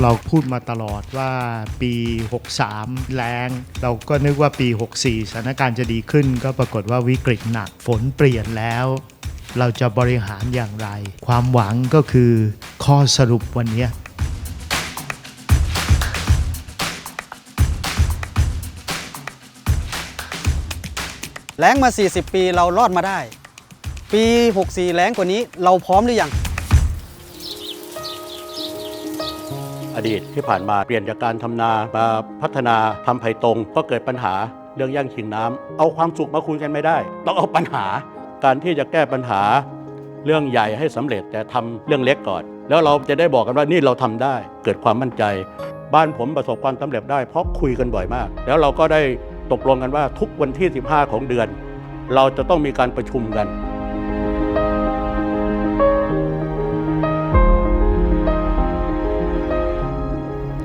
เราพูดมาตลอดว่าปี 63 แรงเราก็นึกว่าปี 64 สถานการณ์จะดีขึ้น ก็ปรากฏว่าวิกฤตหนักฝนเปลี่ยนแล้ว เราจะบริหารอย่างไร ความหวังก็คือข้อสรุปวันนี้แล้งมา 40 ปีเรารอดมาได้ ปี 64แล้งกว่านี้เราพร้อมหรือยัง อดีตที่ผ่านมาเปลี่ยนจากการทำนามาพัฒนาทำไผ่ตรง ก็เกิดปัญหาเรื่องแย่งชิงน้ำเอาความสุขมาคุยกันไม่ได้ ต้องเอาปัญหาการที่จะแก้ปัญหา เรื่องใหญ่ให้สำเร็จแต่ทำเรื่องเล็กก่อน แล้วเราจะได้บอกกันว่านี่เราทำได้ เกิดความมั่นใจ บ้านผมประสบความสำเร็จได้ เพราะคุยกันบ่อยมาก แล้วเราก็ได้ตกลงกันว่าทุกวันที่ 15 ของเดือน เราจะต้องมีการประชุมกัน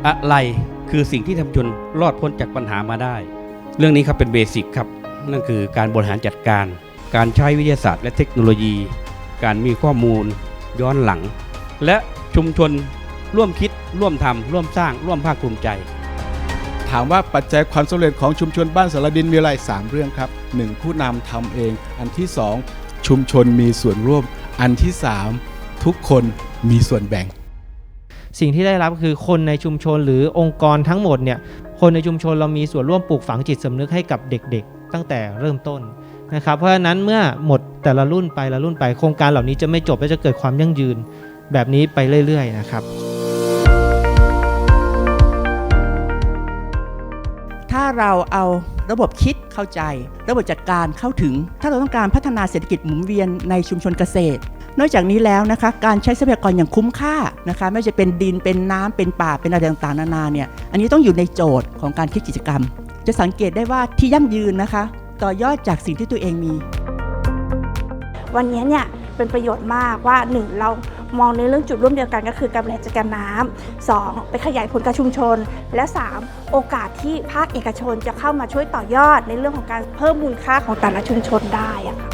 อะไรคือสิ่งที่ทำจนรอดพ้นจากปัญหามาได้ เรื่องนี้ครับเป็นเบสิกครับ นั่นคือการบริหารจัดการ การใช้วิทยาศาสตร์และเทคโนโลยี การมีข้อมูล ย้อนหลัง และชุมชนร่วมคิด ร่วมทำร่วมสร้าง ร่วมภาคภูมิใจ ถามว่าปัจจัยความสำเร็จของชุมชนบ้านสารดินมีอะไร 3 เรื่องครับ 1. ผู้นำทำเอง อันที่ 2 ชุมชนมีส่วนร่วม อันที่ 3 ทุกคนมีส่วนแบ่ง สิ่งที่ได้รับคือคนในชุมชนหรือองค์กรทั้งหมดเนี่ยคนในชุมชนเรามีส่วนร่วมปลูกฝังจิตสำนึกให้กับเด็กๆ ตั้งแต่เริ่มต้นนะครับเพราะฉะนั้นเมื่อหมดแต่ละรุ่นไปละรุ่นไปโครงการเหล่านี้จะไม่จบและจะเกิดความยั่งยืนแบบนี้ไปเรื่อยๆนะครับ ถ้าเราเอาระบบคิดเข้าใจ ระบบจัดการเข้าถึง ถ้าเราต้องการพัฒนาเศรษฐกิจหมุนเวียนในชุมชนเกษตร นอกจากนี้แล้วนะคะการใช้ทรัพยากรอย่างคุ้มค่านะคะไม่ว่าจะเป็นดินเป็นน้ำเป็นป่าเป็นอะไรต่างๆนานาเนี่ยอันนี้ต้องอยู่ในโจทย์ของการคิดกิจกรรม จะสังเกตได้ว่าที่ยั่งยืนนะคะ ต่อยอดจากสิ่งที่ตัวเองมี วันนี้เนี่ยเป็นประโยชน์มากว่าหนึ่งเรามองในเรื่องจุดร่วมเดียวกันก็คือการบริหารจัดการน้ำสองไปขยายผลกับชุมชน และ 3 โอกาสที่ภาคเอกชนจะเข้ามาช่วยต่อยอดในเรื่องของการเพิ่มมูลค่าของแต่ละชุมชนได้อะค่ะ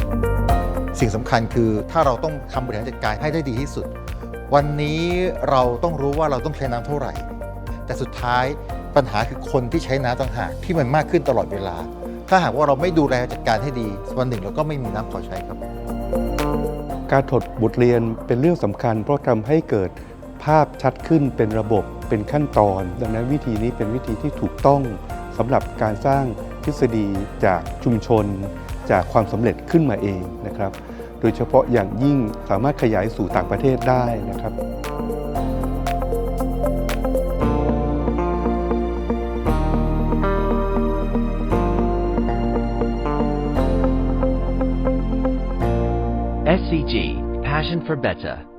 สิ่งสำคัญคือถ้าเราต้องทำบริหารจัดการให้ได้ดีที่สุด วันนี้เราต้องรู้ว่าเราต้องใช้น้ำเท่าไหร่ แต่สุดท้ายปัญหาคือคนที่ใช้น้ำต่างหากที่มันมากขึ้นตลอดเวลา ถ้าหากว่าเราไม่ดูแลจัดการให้ดีวันหนึ่งเราก็ไม่มีน้ำพอใช้ครับ การถอดบทเรียนเป็นเรื่องสำคัญ เพราะทำให้เกิดภาพชัดขึ้นเป็นระบบเป็นขั้นตอน ดังนั้นวิธีนี้เป็นวิธีที่ถูกต้องสำหรับการสร้างทฤษฎีจากชุมชน จากความสำเร็จขึ้นมาเองนะครับ โดยเฉพาะอย่างยิ่งสามารถขยายสู่ต่างประเทศได้นะครับ SCG Passion for Better